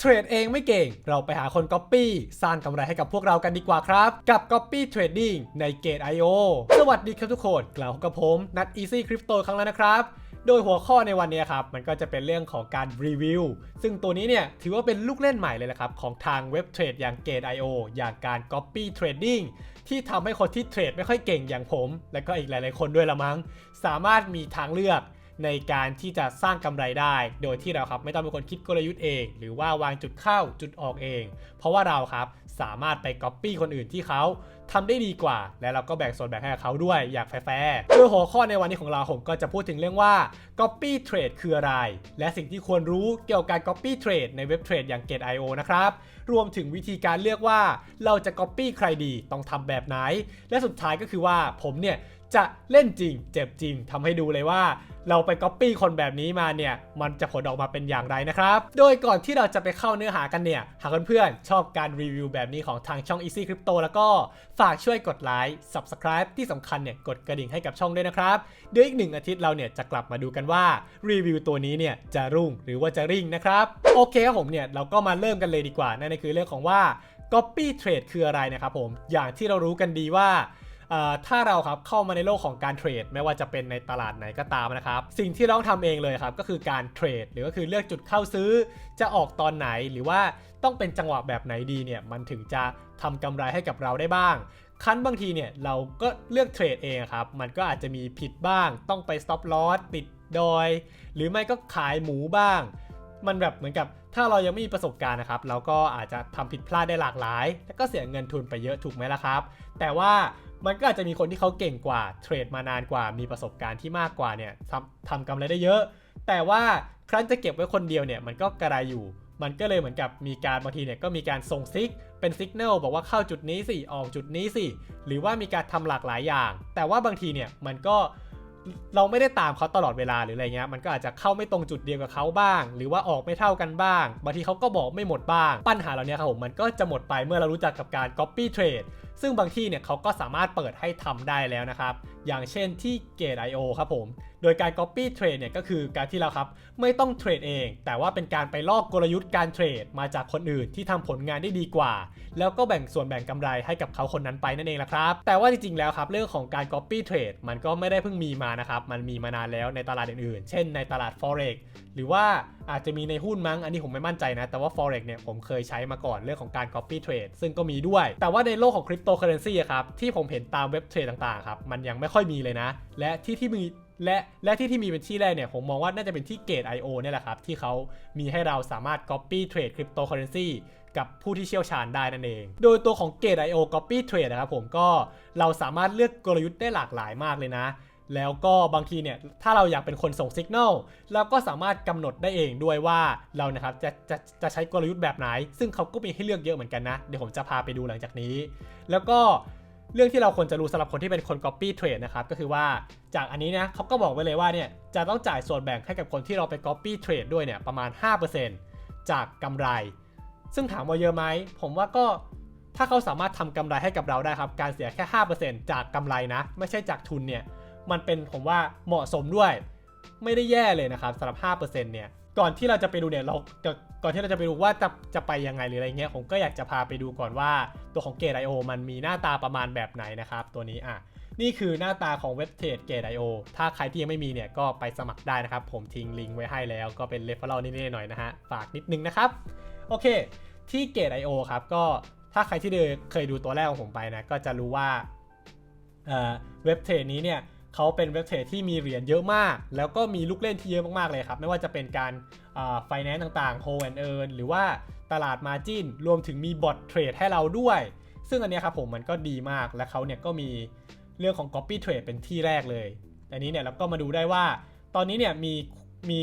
เทรดเองไม่เก่ง เราไปหาคนก๊อปปี้สร้างกำไรให้กับพวกเรากันดีกว่าครับ กับ Copy Trading ใน Gate IO สวัสดีครับทุกคน กล่าวกับผม นัด Easy Crypto ครั้งแล้วนะครับโดยหัวข้อในวันนี้ครับ มันก็จะเป็นเรื่องของการรีวิว ซึ่งตัวนี้เนี่ย ถือว่าเป็นลูกเล่นใหม่เลยนะครับ ของทางเว็บเทรดอย่าง Gate IO อย่างการ Copy Trading ที่ทำให้คนที่เทรดไม่ค่อยเก่งอย่างผม และก็อีกหลาย ๆ คนด้วยละมั้ง สามารถมีทางเลือก ในการที่จะสร้างกำไรได้ โดยที่เราครับไม่ต้องเป็นคนคิดกลยุทธ์เอง หรือว่าวางจุดเข้าจุดออกเอง เพราะว่าเราครับสามารถไปก๊อปปี้คนอื่นที่เขาทำได้ดีกว่า และเราก็แบ่งส่วนแบ่งให้เขาด้วยอย่างแฟร์ๆโดยหัวข้อในวันนี้ของเราผมก็จะพูดถึงเรื่องว่า Copy Trade คืออะไร และสิ่งที่ควรรู้เกี่ยวกับการ Copy Trade ในเว็บเทรดอย่าง Gate.io นะครับ รวมถึงวิธีการเลือกว่าเราจะ Copy ใครดีต้องทำแบบไหน และสุดท้ายก็คือว่าผมเนี่ย จะเล่นจริง เจ็บจริงทำให้ดูเลยว่า เราไปก๊อปปี้คนแบบนี้มาเนี่ย มันจะผลออกมาเป็นอย่างไรนะครับ โดยก่อนที่เราจะไปเข้าเนื้อหากันเนี่ย หากเพื่อนๆ ชอบการรีวิวแบบนี้ของทางช่อง Easy Crypto แล้วก็ฝากช่วยกดไลค์ Subscribe ที่สำคัญเนี่ย กดกระดิ่งให้กับช่องด้วยนะครับ เดี๋ยวอีกหนึ่งอาทิตย์เราเนี่ยจะกลับมาดูกันว่ารีวิวตัวนี้เนี่ยจะรุ่งหรือว่าจะริ่งนะครับ โอเคครับผมเนี่ยเราก็มาเริ่มกันเลยดีกว่านั่นคือเรื่องของว่า Copy Trade คืออะไรนะครับผมอย่างที่เรารู้กันดีว่า ถ้าเราครับเข้ามาในโลกของการเทรด ไม่ว่าจะเป็นในตลาดไหนก็ตามนะครับ สิ่งที่เราต้องทำเองเลยครับก็คือการเทรด หรือก็คือเลือกจุดเข้าซื้อ จะออกตอนไหนหรือว่าต้องเป็นจังหวะแบบไหนดีเนี่ยมันถึงจะทำกำไรให้กับเราได้บ้างคั้นบางทีเนี่ยเราก็เลือกเทรดเองครับ มันก็อาจจะมีผิดบ้าง ต้องไป stop loss ติดดอย หรือไม่ก็ขายหมูบ้าง มันแบบเหมือนกับถ้าเรายังไม่มีประสบการณ์นะครับ เราก็อาจจะทำผิดพลาดได้หลากหลาย แล้วก็เสียเงินทุนไปเยอะถูกไหมล่ะครับ แต่ว่า มันก็อาจจะมีคนที่เขาเก่งกว่าเทรดมานานกว่ามีประสบการณ์ที่มากกว่าเนี่ยทำทำกำไรได้เยอะ แต่ว่าครั้นจะเก็บไว้คนเดียวเนี่ยมันก็กระไรอยู่ มันก็เลยเหมือนกับมีการบางทีเนี่ยก็มีการส่งซิกเป็นสัญญาณบอกว่าเข้าจุดนี้สิออกจุดนี้สิหรือว่ามีการทำหลากหลายอย่าง แต่ว่าบางทีเนี่ยมันก็ เราไม่ได้ตามเขาตลอดเวลาหรืออะไรเงี้ยมันก็อาจจะเข้าไม่ตรงจุดเดียวกับเขาบ้าง หรือว่าออกไม่เท่ากันบ้างบางทีเขาก็บอกไม่หมดบ้าง ปัญหาเหล่านี้ครับผมมันก็จะหมดไปเมื่อเรารู้จักกับการ copy trade ซึ่งบางที่เนี่ยเขาก็สามารถเปิดให้ทำได้แล้วนะครับ อย่างเช่นที่ Gate.io ครับผม โดยการ Copy Trade เนี่ยก็คือการที่เราครับไม่ต้องเทรดเอง แต่ว่าเป็นการไปลอกกลยุทธ์การเทรดมาจากคนอื่นที่ทำผลงานได้ดีกว่า แล้วก็แบ่งส่วนแบ่งกำไรให้กับเขาคนนั้นไปนั่นเองละครับ แต่ว่าจริงๆแล้วครับเรื่องของการ Copy Trade มันก็ไม่ได้เพิ่งมีมานะครับมันมีมานานแล้วในตลาดอื่นๆ เช่นในตลาด Forex หรือว่าอาจจะมีในหุ้นมั้ง อันนี้ผมไม่มั่นใจนะ แต่ว่า Forex เนี่ยผมเคยใช้มาก่อนเรื่องของการ Copy Trade ซึ่งก็มีด้วย แต่ว่าในโลกของ Cryptocurrency ครับที่ผมเห็นตามเว็บเทรดต่างๆครับมันยังไม่ค่อยมีเลยนะ และที่ที่มี และและที่ที่มีเป็นที่แรกเนี่ยผมมองว่าน่าจะเป็นที่ Gate.io เนี่ยแหละครับ ที่เขามีให้เราสามารถ Copy Trade Cryptocurrency กับผู้ที่เชี่ยวชาญได้นั่นเอง โดยตัวของ Gate.io Copy Trade นะครับผมก็เราสามารถเลือกกลยุทธ์ได้หลากหลายมากเลยนะ แล้วก็บางทีเนี่ย ถ้าเราอยากเป็นคนส่งสัญญาณเราก็สามารถกำหนดได้เองด้วยว่าเรานะครับจะจะจะใช้กลยุทธ์แบบไหน ซึ่งเขาก็มีให้เลือกเยอะเหมือนกันนะ เดี๋ยวผมจะพาไปดูหลังจากนี้ แล้วก็ เรื่องที่เราควรจะรู้สำหรับคนที่เป็นคน copy trade นะครับก็คือว่าจากอันนี้นะเขาก็บอกไว้เลยว่าเนี่ยจะต้องจ่ายส่วนแบ่งให้กับคนที่เราไป copy trade ด้วยเนี่ยประมาณ 5%จากกำไร ซึ่งถามว่าเยอะไหมผมว่าก็ถ้าเขาสามารถทำกำไรให้กับเราได้ครับการเสียแค่ 5%จากกำไรนะ ไม่ใช่จากทุนเนี่ยมันเป็นผมว่าเหมาะสมด้วย ไม่ได้แย่เลยนะครับสำหรับ 5%เนี่ย ก่อนที่เราจะไปดูเนี่ยเราก่อนที่เราจะไปดูว่าจะจะไปยังไงหรืออะไรเงี้ยผมก็อยากจะพาไปดูก่อนว่าตัวของ Gate.io มันมีหน้าตาประมาณแบบไหนนะครับ ตัวนี้อะนี่คือหน้าตาของเว็บเทรด Gate.io ถ้าใครที่ยังไม่มีเนี่ยก็ไปสมัครได้นะครับ ผมทิ้งลิงก์ไว้ให้แล้วก็เป็นเรฟเฟอร์นิดๆหน่อยนะฮะฝากนิดนึงนะครับโอเค ที่ Gate.io ครับก็ถ้าใครที่เคยดูตัวแรกของผมไปนะก็จะรู้ว่าเออเว็บเทรดนี้เนี่ย เขาเป็นเว็บเทรดที่มีเหรียญเยอะมาก แล้วก็มีลูกเล่นที่เยอะมากๆเลยครับ ไม่ว่าจะเป็นการไฟแนนซ์ต่างๆ hold and earn หรือว่าตลาด margin รวมถึงมีบอทเทรดให้เราด้วย ซึ่งอันนี้ครับผมมันก็ดีมากและเขาเนี่ยก็มีเรื่องของ copy trade เป็นที่แรกเลย อันนี้เนี่ยเราก็มาดูได้ว่า ตอนนี้เนี่ยมีมี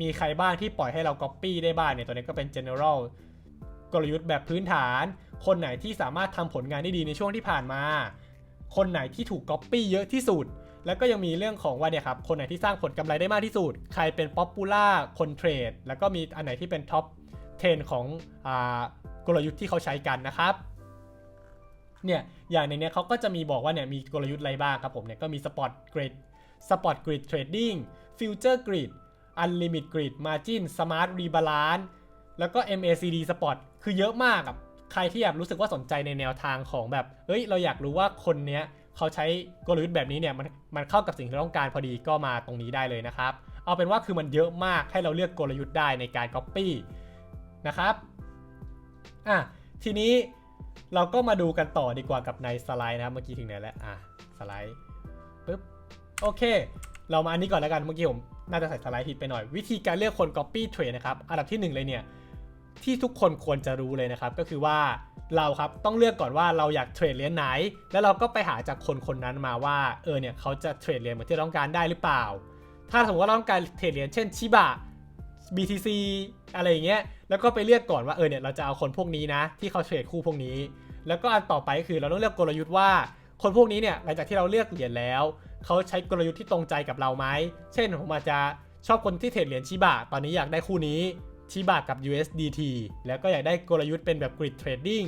มีใครบ้างที่ปล่อยให้เรา copy ได้บ้างเนี่ยตัวนี้ก็เป็น general กลยุทธ์แบบพื้นฐาน คนไหนที่สามารถทำผลงานได้ดีในช่วงที่ผ่านมา คนไหนที่ถูก copy เยอะที่สุด แล้วก็ยังมีเรื่องของว่าเนี่ยครับคนไหนที่สร้างผลกำไรได้มากที่สุด ใครเป็น popular คนเทรด แล้วก็มีอันไหนที่เป็น top 10 ของอกลยุทธ์ที่เขาใช้กันนะครับเนี่ยอย่างในเนี้ยเขาก็จะมีบอกว่าเนี่ยมีกลยุทธ์อะไรบ้างครับผมเนี่ยก็มี spot grid spot grid trading future grid unlimit grid margin smart rebalance แล้วก็ MACD Spot คือเยอะมากอะใครที่แบบรู้สึกว่าสนใจในแนวทางของแบบเฮ้ยเราอยากรู้ว่าคนเนี้ย เขาใช้กลยุทธ์แบบนี้เนี่ยมันมันเข้ากับสิ่งที่เราต้องการพอดีก็มาตรงนี้ได้เลยนะครับ เอาเป็นว่าคือมันเยอะมากให้เราเลือกกลยุทธ์ได้ในการ Copy นะครับอะทีนี้เราก็มาดูกันต่อดีกว่ากับในสไลด์นะครับเมื่อกี้ถึงไหนแล้วอะสไลด์ปึ๊บโอเค เรามาอันนี้ก่อนแล้วกันเมื่อกี้ผมน่าจะใส่สไลด์ผิดไปหน่อย วิธีการเลือกคน Copy Trade นะครับอันดับที่หนึ่งเลยเนี่ย ที่ทุกคนควรจะรู้เลยนะครับ ก็คือว่าเราครับต้องเลือกก่อนว่าเราอยากเทรดเหรียญไหน แล้วเราก็ไปหาจากคนคนนั้นมาว่าเออเนี่ยเขาจะเทรดเหรียญเหมือนที่เราต้องการได้หรือเปล่า ถ้าสมมติว่าเราต้องการเทรดเหรียญเช่นชิบะ BTC อะไรอย่างเงี้ยแล้วก็ไปเลือกก่อนว่าเออเนี่ยเราจะเอาคนพวกนี้นะ ที่เขาเทรดคู่พวกนี้ แล้วก็อันต่อไปคือเราต้องเลือกกลยุทธ์ว่า คนพวกนี้เนี่ยหลังจากที่เราเลือกเหรียญแล้วเขาใช้กลยุทธ์ที่ตรงใจกับเราไหมเช่นผมอาจจะชอบคนที่เทรดเหรียญชิบะตอนนี้อยากได้คู่นี้ ชิบะกับ USDT แล้วก็อยากได้กลยุทธ์เป็นแบบ grid trading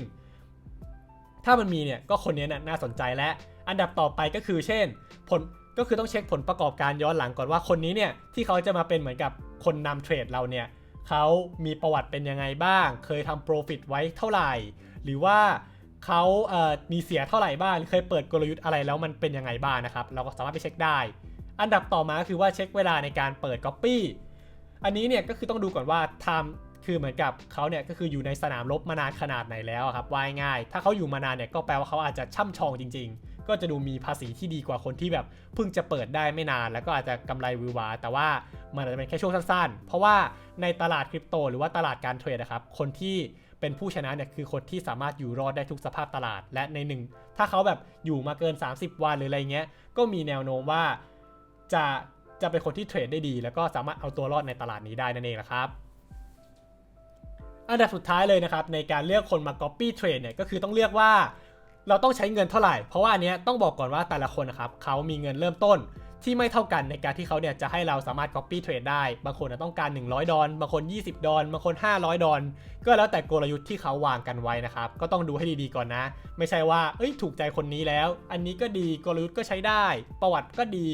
ถ้ามันมีเนี่ยก็คนนี้น่ะน่าสนใจและ อันดับต่อไปก็คือเช่น ผลก็คือต้องเช็คผลประกอบการย้อนหลังก่อนว่าคนนี้เนี่ยที่เขาจะมาเป็นเหมือนกับคนนำเทรดเราเนี่ยเขามีประวัติเป็นยังไงบ้าง เคยทำ profit ไว้เท่าไหร่ หรือว่าเขาเอ่อมีเสียเท่าไหร่บ้าง เคยเปิดกลยุทธ์อะไรแล้วมันเป็นยังไงบ้างนะครับ เราก็สามารถไปเช็คได้ อันดับต่อมาคือว่าเช็คเวลาในการเปิด Copy อันนี้เนี่ยก็คือต้องดูก่อนว่าไทม์คือเหมือนกับเขาเนี่ยก็คืออยู่ในสนามรบมานานขนาดไหนแล้วครับว่ายง่าย ถ้าเขาอยู่มานานเนี่ยก็แปลว่าเขาอาจจะช่ำชองจริง ๆ ก็จะดูมีภาษีที่ดีกว่าคนที่แบบเพิ่งจะเปิดได้ไม่นาน แล้วก็อาจจะกำไรวิววา แต่ว่ามันอาจจะเป็นแค่ช่วงสั้นๆ เพราะว่าในตลาดคริปโตหรือว่าตลาดการเทรดนะครับคนที่เป็นผู้ชนะเนี่ยคือคนที่สามารถอยู่รอดได้ทุกสภาพตลาดและในหนึ่งถ้าเขาแบบอยู่มาเกิน 30 วันหรืออะไรเงี้ยก็มีแนวโน้มว่าจะ จะเป็นคนที่เทรดได้ดี แล้วก็สามารถเอาตัวรอดในตลาดนี้ได้นั่นเองนะครับ อันดับสุดท้ายเลยนะครับ ในการเลือกคนมา Copy Trade เนี่ยก็คือต้องเลือกว่าเราต้องใช้เงินเท่าไหร่ เพราะว่าอันเนี้ยต้องบอกก่อนว่าแต่ละคนนะครับเขามีเงินเริ่มต้น ที่ไม่เท่ากันในการที่เขาเนี่ยจะให้เราสามารถ Copy Trade ได้ บางคนนะต้องการ 100 ดอลบางคน 20 ดอลบางคน 500 ดอลก็แล้วแต่กลยุทธ์ที่เขาวางกันไว้นะครับ ก็ต้องดูให้ดีๆก่อนนะ ไม่ใช่ว่าเอ้ยถูกใจคนนี้แล้ว อันนี้ก็ดีกลยุทธ์ก็ใช้ได้ ประวัติก็ดี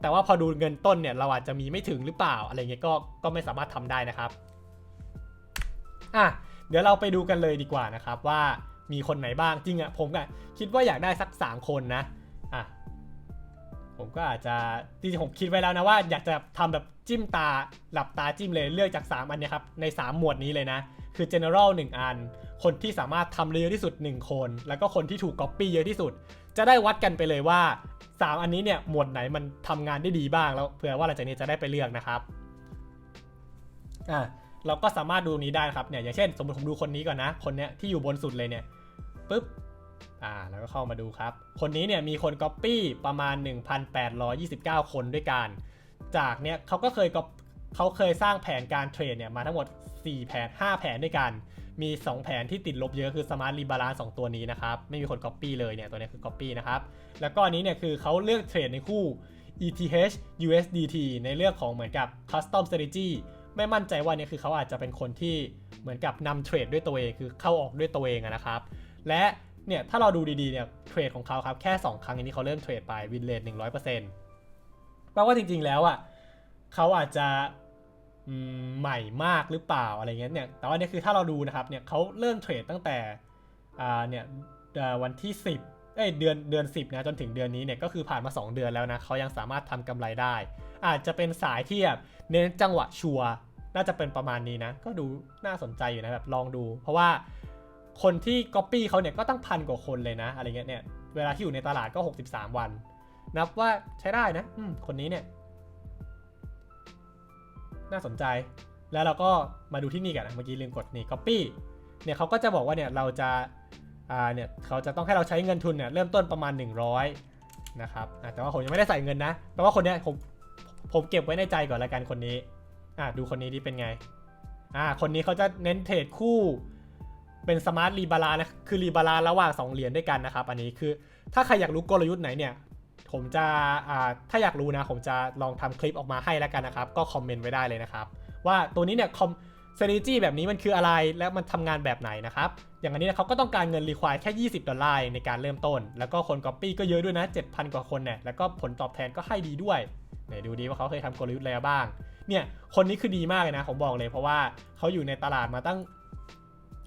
แต่ว่าพอดูเงินต้นเนี่ยเราอาจจะมีไม่ถึงหรือเปล่าอะไรเงี้ยก็ก็ไม่สามารถทำได้นะครับอะเดี๋ยวเราไปดูกันเลยดีกว่านะครับว่ามีคนไหนบ้างจริงอะผมก็คิดว่าอยากได้สัก 3 คนนะอะ ผมก็อาจจะจริงๆผมคิดไว้แล้วนะว่าอยากจะทำแบบจิ้มตาหลับตาจิ้มเลยเลือกจาก 3 อันนี้ครับใน 3 หมวดนี้เลยนะ คือ general 1 อัน คนที่สามารถทำเยอะที่สุด 1 คน แล้วก็คนที่ถูก copy เยอะที่สุด จะได้วัดกันไปเลยว่า 3 อันนี้เนี่ยหมวดไหนมันทำงานได้ดีบ้างแล้วเผื่อว่าหลังจากนี้จะได้ไปเลือกนะครับอะเราก็สามารถดูนี้ได้นะครับเนี่ยอย่างเช่น สมมติผมดูคนนี้ก่อนนะ คนเนี้ยที่อยู่บนสุดเลยเนี่ยปึ๊บ อ่าแล้วก็เข้ามาดูครับ คนนี้เนี่ยมีคน Copy ประมาณ 1,829 คนด้วยกัน จากเนี่ยเขาก็เคย cop- เขาเคยสร้างแผนการเทรดเนี่ยมาทั้งหมด 4 แผน 5 แผนด้วยกัน มี 2 แผนที่ติดลบเยอะคือ Smart Rebalance 2ตัวนี้นะครับ ไม่มีคน Copy เลยเนี่ยตัวนี้คือ Copy นะครับ แล้วก็อันนี้เนี่ยคือเขาเลือกเทรดในคู่ ETH USDT ในเรื่องของเหมือนกับ Custom Strategy ไม่มั่นใจว่าเนี่ยคือเขาอาจจะเป็นคนที่เหมือนกับนำเทรดด้วยตัวเองคือเข้าออกด้วยตัวเองนะครับ และ เนี่ยถ้าเราดูดีๆเนี่ยเทรดของเขาครับแค่ 2 ครั้งนี้เขาเริ่มเทรดไปวินเลท100%แปลว่าจริงๆแล้วอะเขาอาจจะใหม่มากหรือเปล่าอะไรเงี้ยเนี่ยแต่ว่าเนี่ยคือถ้าเราดูนะครับเนี่ยเขาเริ่มเทรดตั้งแต่อ่าเนี่ยวันที่ 10เอ้ยเดือนเดือน 10นะจนถึงเดือนนี้เนี่ยก็คือผ่านมา 2 เดือนแล้วนะเขายังสามารถทำกำไรได้ อาจจะเป็นสายที่แบบเน้นจังหวะชัวร์น่าจะเป็นประมาณนี้นะ ก็ดูน่าสนใจอยู่นะแบบลองดู เพราะว่า คนที่ Copy เขาเนี่ยก็ตั้งพันกว่าคนเลยนะอะไรเงี้ยเนี่ยเวลาที่อยู่ในตลาดก็ 63 วัน นับว่าใช้ได้นะอืคนนี้เนี่ยน่าสนใจ แล้วเราก็มาดูที่นี่กันนะเมื่อกี้ลืมกดนี่ Copy เนี่ยเขาก็จะบอกว่าเนี่ยเราจะอ่าเนี่ยเขาจะต้องให้เราใช้เงินทุนเนี่ยเริ่มต้นประมาณ 100นะครับแต่ว่าผมยังไม่ได้ใส่เงินนะแปลว่าคนเนี้ยผมผมเก็บไว้ในใจก่อนละกันคนนี้อะดูคนนี้ที่เป็นไงอ่าคนนี้เขาจะเน้นเทรดคู่ เป็นสมาร์ทรีบาลานะคือรีบาลาระหว่าง2เหรียญด้วยกันนะครับ อันนี้คือถ้าใครอยากรู้กลยุทธ์ไหนเนี่ย ผมจะถ้าอยากรู้นะ ผมจะลองทำคลิปออกมาให้แล้วกันนะครับ ก็คอมเมนต์ไว้ได้เลยนะครับ ว่าตัวนี้เนี่ยคอม strategy แบบนี้มันคืออะไรและมันทำงานแบบไหนนะครับ อย่างอันนี้เนยเขาก็ต้องการเงินรีควายแค่ 20 ดอลลาร์ในการเริ่มต้น แล้วก็คน Copy ก็เยอะด้วยนะ 7,000 กว่าคนเนี่ยแล้วก็ผลตอบแทนก็ให้ดีด้วยไหนดูดีว่าเขาเคยทำกลยุทธ์อะไรบ้าง เนี่ยคนนี้คือดีมากเลยนะผมบอกเลยเพราะว่าเขาอยู่ในตลาดมาตั้ง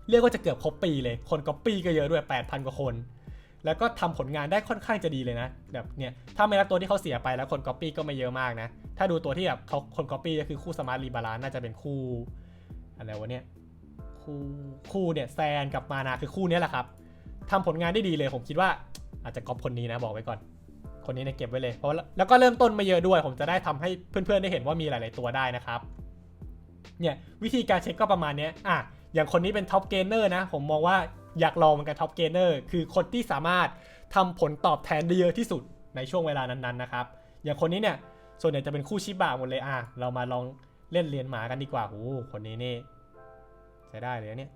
เรียกว่าจะเกือบครบปีเลย คนก๊อปปี้ก็เยอะด้วย 8,000 กว่าคน แล้วก็ทำผลงานได้ค่อนข้างจะดีเลยนะแบบเนี่ยถ้าไม่นับตัวที่เขาเสียไปแล้วคนก๊อปปี้ก็ไม่เยอะมากนะ ถ้าดูตัวที่แบบเขาคนก๊อปปี้ก็คือคู่สมาร์ทรีบาลานน่าจะเป็นคู่อะไรวะเนี่ยคู่คู่เนี่ยแซนกับมานาคือคู่นี้แหละครับทำผลงานได้ดีเลยผมคิดว่าอาจจะก๊อปคนนี้นะบอกไว้ก่อน คนนี้เนี่ยเก็บไว้เลยเพราะแล้วก็เริ่มต้นมาเยอะด้วย ผมจะได้ทำให้เพื่อนๆได้เห็นว่ามีหลาย ๆ ตัวได้นะครับเนี่ยวิธีการเช็คก็ประมาณเนี้ยอะ อย่างคนนี้เป็นท็อปเกนเนอร์นะ ผมมองว่าอยากลองเหมือนกันท็อปเกนเนอร์คือคนที่สามารถทำผลตอบแทนได้เยอะที่สุดในช่วงเวลานั้นๆนะครับ อย่างคนนี้เนี่ยส่วนใหญ่จะเป็นคู่ชิบะหมดเลยอะเรามาลองเล่นเรียนหมากันดีกว่าโอ้โหคนนี้นี่ใช้ได้เลยเนี่ย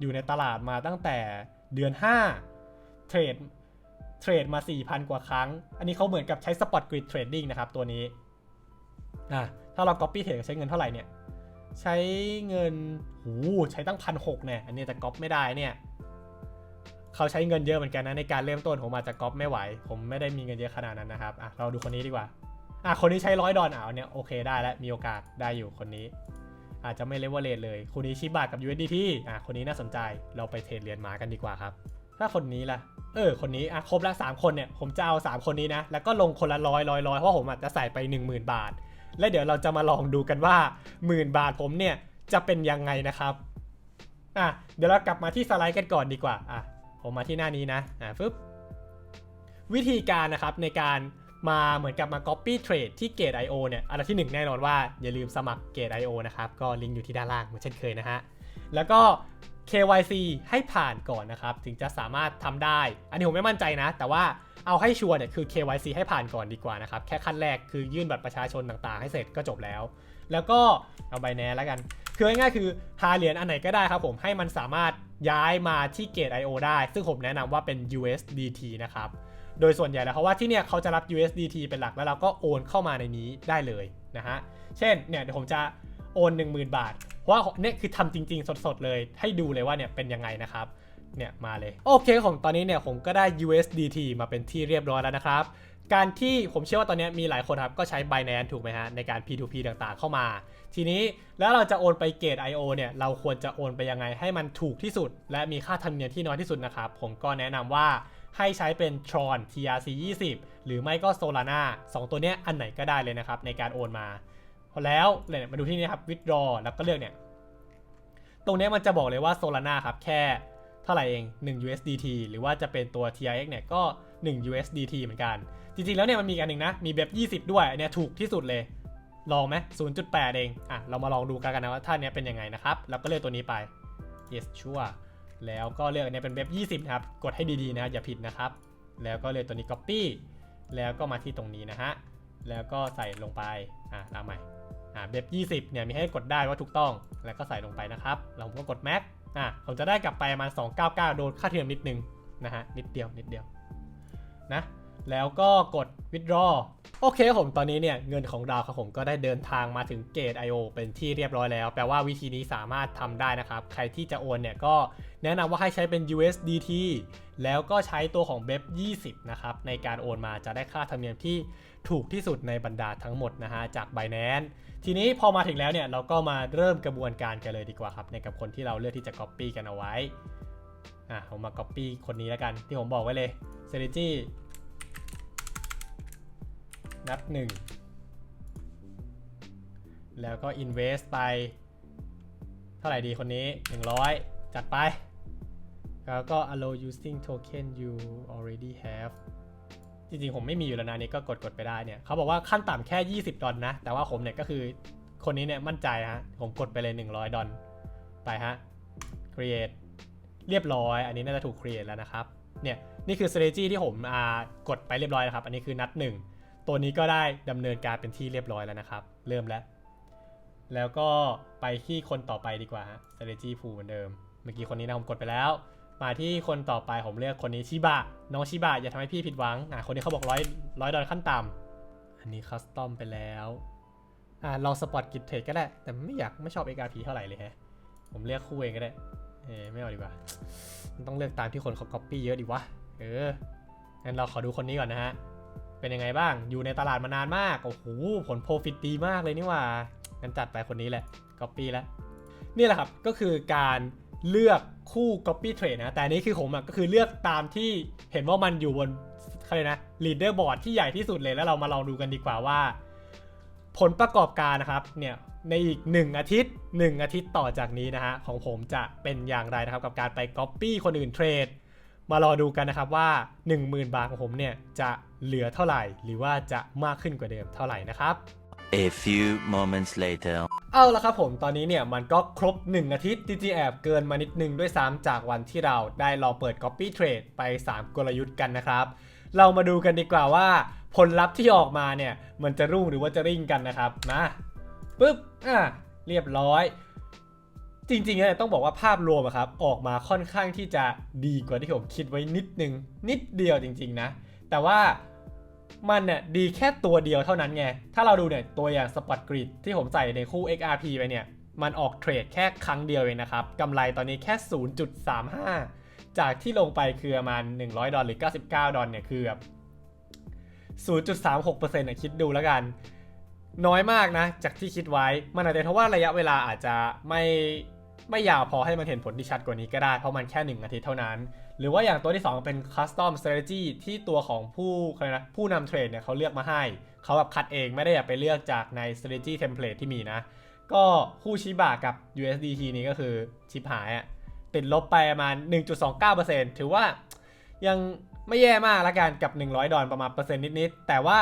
อยู่ในตลาดมาตั้งแต่เดือน 5 เทรดเทรดมา 4,000 กว่าครั้ง อันนี้เขาเหมือนกับใช้ Spot Grid Trading นะครับ ตัวนี้อะถ้าเรา Copy Trade ใช้เงินเท่าไหร่เนี่ย ใช้เงินหูใช้ตั้งพันหกเนี่ย อันนี้จะก๊อปไม่ได้เนี่ย เขาใช้เงินเยอะเหมือนกันนะในการเริ่มต้นผมอาจจะก๊อปไม่ไหว ผมไม่ได้มีเงินเยอะขนาดนั้นนะครับอะเราดูคนนี้ดีกว่า อะคนนี้ใช้ร้อยดอลอะเนี่ยโอเคได้แล้วมีโอกาสได้อยู่คนนี้ อาจจะไม่เลเวลเลทเลยคนนี้ชิบะกับ USDT อะคนนี้น่าสนใจเราไปเทรดเหรียญหมากันดีกว่าครับ ถ้าคนนี้ล่ะเออคนนี้อะครบละ3คนเนี่ยผมจะเอา 3 คนนี้นะแล้วก็ลงคนละร้อยร้อยร้อยเพราะผมอาจจะใส่ไป 10,000 บาท และเดี๋ยวเราจะมาลองดูกันว่าหมื่นบาทผมเนี่ยจะเป็นยังไงนะครับอะเดี๋ยวเรากลับมาที่สไลด์กันก่อนดีกว่าอะผมมาที่หน้านี้นะอะฟึบวิธีการนะครับในการมาเหมือนกับมา copy trade ที่ Gate IO เนี่ยอันดับที่ 1 แน่นอนว่าอย่าลืมสมัคร Gate IO นะครับ ก็ลิงก์อยู่ที่ด้านล่างเหมือนเช่นเคยนะฮะ แล้วก็ KYC ให้ผ่านก่อนนะครับ ถึงจะสามารถทำได้ อันนี้ผมไม่มั่นใจนะ แต่ว่าเอาให้ชัวร์เนี่ยคือ KYC ให้ผ่านก่อนดีกว่านะครับ แค่ขั้นแรกคือยื่นบัตรประชาชนต่างๆ ให้เสร็จก็จบแล้ว แล้วก็เอาใบแนแล้วกัน คือง่ายๆคือหาเหรียญอันไหนก็ได้ครับผมให้มันสามารถย้ายมาที่ Gate IO ได้ ซึ่งผมแนะนำว่าเป็น USDT นะครับโดยส่วนใหญ่แล้วเพราะว่าที่เนี่ยเขาจะรับ USDT เป็นหลักแล้วเราก็โอนเข้ามาในนี้ได้เลยนะฮะ เช่นเนี่ยเดี๋ยวผมจะ โอน 10,000 บาทเพราะว่าเนี่ยคือทำจริง ๆ สดๆ เลย ให้ดูเลยว่าเนี่ยเป็นยังไงนะครับเนี่ยมาเลย โอเคของตอนนี้เนี่ยผมก็ได้ USDT มาเป็นที่เรียบร้อยแล้วนะครับ การที่ผมเชื่อว่าตอนนี้มีหลายคนครับ ก็ใช้ Binance ถูกไหมฮะ ในการ P2P ต่างๆเข้ามา ทีนี้แล้วเราจะโอนไปเกต IO เนี่ย เราควรจะโอนไปยังไงให้มันถูกที่สุด และมีค่าธรรมเนียมที่น้อยที่สุดนะครับ ผมก็แนะนำว่าให้ใช้เป็น Tron TRC 20หรือไม่ก็ Solana 2 ตัวเนี้ยอันไหนก็ได้เลยนะครับในการโอนมา พอแล้วเนี่ยมาดูที่นี่ครับ withdraw แล้วก็เลือกเนี่ย ตรงนี้มันจะบอกเลยว่า Solana ครับแค่เท่าไหร่เอง 1 USDT หรือว่าจะเป็นตัว TRX เนี่ยก็ 1 USDT เหมือนกัน จริงๆ แล้วเนี่ยมันมีอันหนึ่งนะ มีแบบ20 ด้วยอันเนี้ยถูกที่สุดเลย ลองไหม0.8 เอง อะ เรามาลองดูกันนะว่าท่านเนี้ยเป็นยังไงนะครับ แล้วก็เลือกตัวนี้ไป yes sure แล้วก็เลือกอันเนี้ยเป็นเว็บ20 นะครับ กดให้ดีๆนะอย่าผิดนะครับ แล้วก็เลือกตัวนี้ copy แล้วก็มาที่ตรงนี้นะฮะ แล้วก็ใส่ลงไป อะเอาใหม่ อ่าเว็บ20เนี่ยมีให้กดได้ว่าถูกต้อง แล้วก็ใส่ลงไปนะครับแล้วผมก็กดแม็กอะผมจะได้กลับไปประมาณ299 โดนค่าเทียมนิดนึงนะฮะนิดเดียวนิดเดียวนะ แล้วก็กด withdraw โอเคครับผมตอนนี้เนี่ยเงินของเราครับผมก็ได้เดินทางมาถึงเกต IO เป็นที่เรียบร้อยแล้ว แปลว่าวิธีนี้สามารถทำได้นะครับ ใครที่จะโอนเนี่ยก็แนะนำว่าให้ใช้เป็น USDT แล้วก็ใช้ตัวของเ e 20 นะครับ ในการโอนมาจะได้ค่าธรรมเนียมที่ถูกที่สุดในบรรดาทั้งหมดนะฮะจาก Binance ทีนี้พอมาถึงแล้วเนี่ยเราก็มาเริ่มกระบวนการกันเลยดีกว่าครับในกับคนที่เราเลือกที่จะ Copy กันเอาไว้อะผมมา Copy คนนี้แล้วกันที่ผมบอกไว้เลย s e r g y นับหนึ่งแล้วก็ invest ไป เท่าไหร่ดีคนนี้ 100 จัดไป แล้วก็ allow using token you already have จริงๆ ผมไม่มีอยู่แล้วนะนี่ก็กดกดไปได้เนี่ยเขาบอกว่าขั้นต่ำแค่ 20 ดอลนะ แต่ว่าผมเนี่ยก็คือคนนี้เนี่ยมั่นใจฮะ ผมกดไปเลย 100 ดอลไปฮะ create เรียบร้อย อันนี้น่าจะถูก create แล้วนะครับ เนี่ย นี่คือ strategy ที่ผมกดไปเรียบร้อยแล้วครับ อันนี้คือนัดหนึ่ง ตัวนี้ก็ได้ดำเนินการเป็นที่เรียบร้อยแล้วนะครับ เริ่มแล้ว แล้วก็ไปที่คนต่อไปดีกว่าฮะ strategy pool เหมือนเดิม เมื่อกี้คนนี้นะผมกดไปแล้ว มาที่คนต่อไปผมเลือกคนนี้ชิบะ น้องชิบะอย่าทำให้พี่ผิดหวัง อะคนนี้เขาบอกร้อยร้อยดอลขั้นต่ำอันนี้คัสตอมไปแล้ว อะลองสปอตกิจเทรดก็ได้ แต่ไม่อยากไม่ชอบ XRP เท่าไหร่เลยฮะ ผมเลือกคู่เองก็ได้ เออไม่เอาดีกว่า มันต้องเลือกตามที่คนเขา copy เยอะดีวะ เอองั้นเราขอดูคนนี้ก่อนนะฮะ เป็นยังไงบ้าง อยู่ในตลาดมานานมาก โอ้โห ผลโปรฟิตดีมากเลยนี่ว่างั้นจัดไปคนนี้แหละ Copy แล้ว นี่แหละครับ ก็คือการเลือกคู่ Copy Trade นะ แต่นี้คือผมอก็คือเลือกตามที่เห็นว่ามันอยู่บนเขาเรียกนะ Leader Board ที่ใหญ่ที่สุดเลย แล้วเรามาลองดูกันดีกว่าว่า ผลประกอบการนะครับ เนี่ย ในอีก 1 อาทิตย์ 1 อาทิตย์ต่อจากนี้นะฮะ ของผมจะเป็นอย่างไรนะครับ กับการไป Copy คนอื่นเทรด มารอดูกันนะครับว่า 10,000 บาทของผมเนี่ยจะเหลือเท่าไหร่ หรือว่าจะมากขึ้นกว่าเดิมเท่าไหร่นะครับ A few moments later. เอาละครับผมตอนนี้เนี่ยมันก็ครบ 1 อาทิตย์จริงๆแอบเกินมานิดนึงด้วยซ้ำจากวันที่เราได้ลองเปิด Copy Trade ไป 3 กลยุทธ์กันนะครับ เรามาดูกันดีกว่าว่า ผลลัพธ์ที่ออกมาเนี่ย มันจะรุ่งหรือว่าจะริ่งกันนะครับมาปึ๊บอะเรียบร้อย จริงๆเนี่ยต้องบอกว่าภาพรวมอะครับออกมาค่อนข้างที่จะดีกว่าที่ผมคิดไว้นิดนึง นิดเดียวจริง ๆนะ แต่ว่ามันเนี่ยดีแค่ตัวเดียวเท่านั้นไง ถ้าเราดูเนี่ยตัวอย่างสปอตกริดที่ผมใส่ในคู่ XRP ไปเนี่ย มันออกเทรดแค่ครั้งเดียวเองนะครับกำไรตอนนี้แค่ 0.35 จากที่ลงไปคือประมาณ 100 ดอลลาร์หรือ 99 ดอลลาร์เนี่ยคือแบบ0.36%นะคิดดูแล้วกัน น้อยมากนะ จากที่คิดไว้มันอาจจะเพราะว่าระยะเวลาอาจจะไม่ ไม่ยาวพอให้มันเห็นผลที่ชัดกว่านี้ก็ได้ เพราะมันแค่ 1 อาทิตย์เท่านั้น หรือว่าอย่างตัวที่ 2 เป็น custom strategy ที่ตัวของผู้อะไรนะผู้นำเทรดเนี่ยเขาเลือกมาให้ เขาแบบคัดเองไม่ได้อยากไปเลือกจากใน strategy template ที่มีนะ ก็คู่ชิบะกับ USDT นี้ก็คือชิบหายอะติดลบไปประมาณ 1.29%ถือว่ายังไม่แย่มากละกันกับ 100 ดอลประมาณเปอร์เซ็นต์นิดๆ แต่ว่า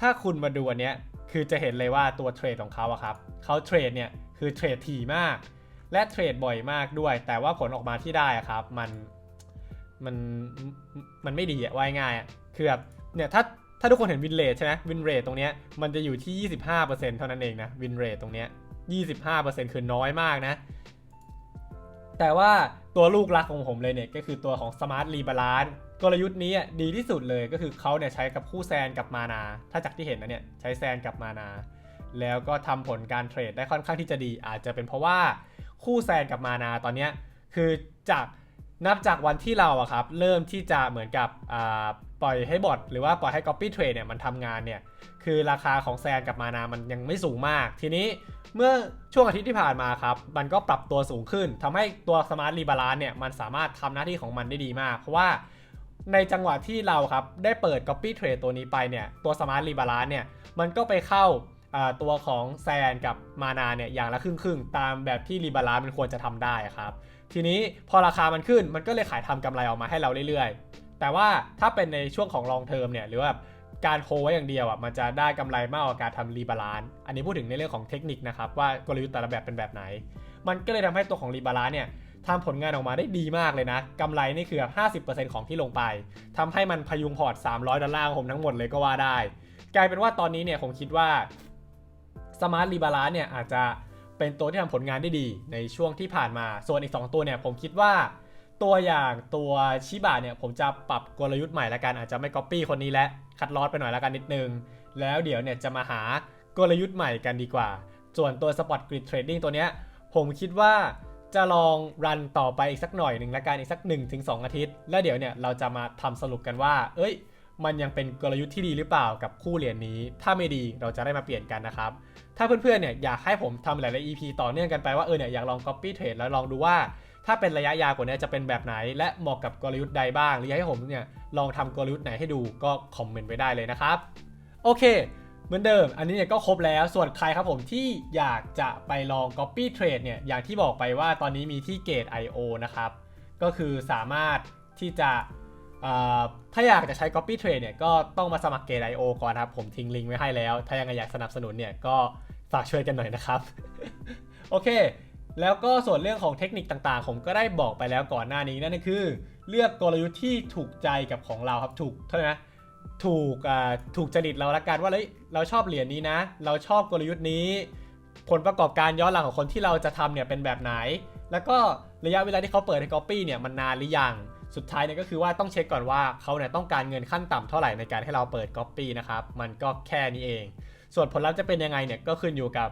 ถ้าคุณมาดูอันเนี้ยคือจะเห็นเลยว่าตัวเทรดของเขาอะครับเขาเทรดเนี่ยคือเทรดถี่มาก และเทรดบ่อยมากด้วย แต่ว่าผลออกมาที่ได้อะครับ มันมันมันไม่ดีอะว่ายง่ายอะคือแบบเนี่ยถ้าถ้าทุกคนเห็นวินเรทใช่ไหมวินเรทตรงเนี้ยมันจะอยู่ที่ 25%เท่านั้นเองนะวินเรทตรงเนี้ย25%คือน้อยมากนะ แต่ว่าตัวลูกรักของผมเลยเนี่ย ก็คือตัวของ Smart Rebalance กลยุทธ์นี้อะดีที่สุดเลยก็คือเขาเนี่ยใช้กับคู่แซนกับมานา ถ้าจากที่เห็นนะเนี่ย ใช้แซนกับมานา แล้วก็ทำผลการเทรดได้ค่อนข้างที่จะดี อาจจะเป็นเพราะว่าคู่แซนกับมานาตอนนี้คือจากนับจากวันที่เราอะครับเริ่มที่จะเหมือนกับปล่อยให้บอทหรือว่าปล่อยให้ Copy Trade เนี่ยมันทำงานเนี่ยคือราคาของแซนกับมานามันยังไม่สูงมาก ทีนี้เมื่อช่วงอาทิตย์ที่ผ่านมาครับ มันก็ปรับตัวสูงขึ้นทำให้ตัวสมาร์ทรีบาลานเนี่ยมันสามารถทำหน้าที่ของมันได้ดีมาก เพราะว่าในจังหวะที่เราครับได้เปิด Copy Trade ตัวนี้ไปเนี่ยตัวสมาร์ทรีบาลานเนี่ยมันก็ไปเข้า ตัวของแซนกับมานาเนี่ยอย่างละครึ่งครึ่งตามแบบที่รีบาลานมันควรจะทำได้ครับ ทีนี้พอราคามันขึ้นมันก็เลยขายทำกำไรออกมาให้เราเรื่อยๆ แต่ว่าถ้าเป็นในช่วงของ long term เนี่ยหรือว่าการโฮไว้อย่างเดียวอะมันจะได้กำไรมากกว่าการทำรีบาลานซ์อันนี้พูดถึงในเรื่องของเทคนิคนะครับว่ากลยุทธ์แต่ละแบบเป็นแบบไหน มันก็เลยทำให้ตัวของรีบาลานซ์เนี่ยทำผลงานออกมาได้ดีมากเลยนะกำไรนี่คือ 50%ของที่ลงไปทำให้มันพยุงพอร์ต 300 ดอลลาร์ของผมทั้งหมดเลยก็ว่าได้ กลายเป็นว่าตอนนี้เนี่ยผมคิดว่า สมาร์ทรีบาลานเนี่ยอาจจะเป็นตัวที่ทำผลงานได้ดีในช่วงที่ผ่านมา ส่วนอีก 2 ตัวเนี่ยผมคิดว่า ตัวอย่างตัวชิบะเนี่ยผมจะปรับกลยุทธ์ใหม่ละกันอาจจะไม่ก๊อปปี้คนนี้และคัดลอสไปหน่อยละกันนิดนึง แล้วเดี๋ยวเนี่ยจะมาหากลยุทธ์ใหม่กันดีกว่า ส่วนตัว Spot Grid Trading ตัวเนี้ยผมคิดว่าจะลองรันต่อไปอีกสักหน่อยหนึ่งละกันอีกสัก 1-2 อาทิตย์ แล้วเดี๋ยวเนี่ยเราจะมาทำสรุปกันว่า เอ้ย มันยังเป็นกลยุทธ์ที่ดีหรือเปล่ากับคู่เหรียญนี้ ถ้าไม่ดีเราจะได้มาเปลี่ยนกันนะครับ ถ้าเพื่อนๆเนี่ยอยากให้ผมทำหลายๆ EP ต่อเนื่องกันไปว่าเออเนี่ยอยากลอง copy trade แล้วลองดูว่า ถ้าเป็นระยะยาวกว่านี้จะเป็นแบบไหน และเหมาะกับกลยุทธ์ใดบ้าง หรืออยากให้ผมเนี่ยลองทำกลยุทธ์ไหนให้ดูก็คอมเมนต์ไว้ได้เลยนะครับ โอเคเหมือนเดิม อันนี้เนี่ยก็ครบแล้ว ส่วนใครครับผมที่อยากจะไปลอง copy trade เนี่ย อย่างที่บอกไปว่าตอนนี้มีที่ Gate IO นะครับ ก็คือสามารถที่จะ ถ้าอยากจะใช้ copy trade เนี่ยก็ต้องมาสมัคร Gate IO ก่อนนะครับ ผมทิ้งลิงก์ไว้ให้แล้ว ถ้ายังอยากสนับสนุนเนี่ยก็ฝากช่วยกันหน่อยนะครับ โอเค แล้วก็ส่วนเรื่องของเทคนิคต่างๆ ผมก็ได้บอกไปแล้วก่อนหน้านี้นั่นคือ เลือกกลยุทธ์ที่ถูกใจกับของเราครับถูกเท่านั้นนะถูกถูกจริตเราละกันว่าเฮ้ยเราชอบเหรียญนี้นะ เราชอบกลยุทธ์นี้ ผลประกอบการย้อนหลังของคนที่เราจะทำเนี่ยเป็นแบบไหน แล้วก็ระยะเวลาที่เขาเปิดให้ Copy เนี่ยมันนานหรือยัง สุดท้ายเนี่ยก็คือว่าต้องเช็คก่อนว่าเขาเนี่ยต้องการเงินขั้นต่ำเท่าไหร่ในการให้เราเปิด Copy นะครับ มันก็แค่นี้เอง ส่วนผลลัพธ์จะเป็นยังไงเนี่ยก็ขึ้นอยู่กับ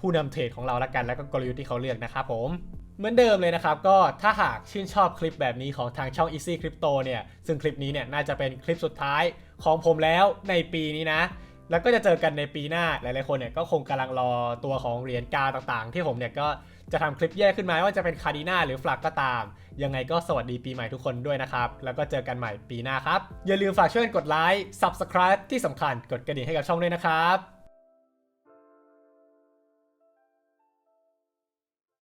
ผู้นำเทรดของเราละกัน แล้วก็กลยุทธ์ที่เขาเลือกนะครับผมเหมือนเดิมเลยนะครับ ก็ถ้าหากชื่นชอบคลิปแบบนี้ของทางช่อง Easy Crypto เนี่ย ซึ่งคลิปนี้เนี่ยน่าจะเป็นคลิปสุดท้ายของผมแล้วในปีนี้นะ แล้วก็จะเจอกันในปีหน้าหลายๆคนเนี่ยก็คงกำลังรอตัวของเหรียญกาต่างๆ ที่ผมเนี่ยก็ จะทำคลิปแยกขึ้นมาว่าจะเป็นคาร์ดิน่าหรือฟลักก็ตาม ยังไงก็สวัสดีปีใหม่ทุกคนด้วยนะครับ แล้วก็เจอกันใหม่ปีหน้าครับ อย่าลืมฝากช่วยกดไลค์ Subscribe ที่สำคัญกดกระดิ่งให้กับช่องด้วยนะครับ